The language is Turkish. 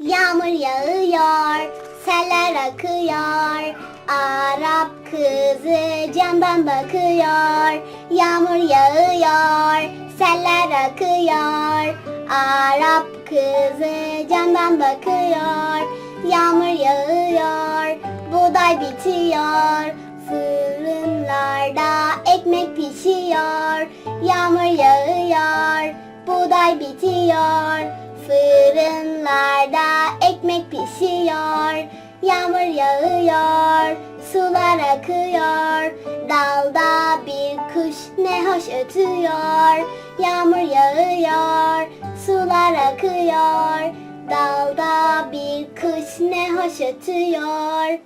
Yağmur yağıyor, seller akıyor. Arap kızı camdan bakıyor. Yağmur yağıyor, seller akıyor. Arap kızı camdan bakıyor. Yağmur yağıyor, buğday bitiyor. Fırınlarda ekmek pişiyor. Yağmur yağıyor, buğday bitiyor. Fırınlarda Yağmur yağıyor, sular akıyor. Dalda bir kuş ne hoş ötüyor. Yağmur yağıyor, sular akıyor. Dalda bir kuş ne hoş ötüyor.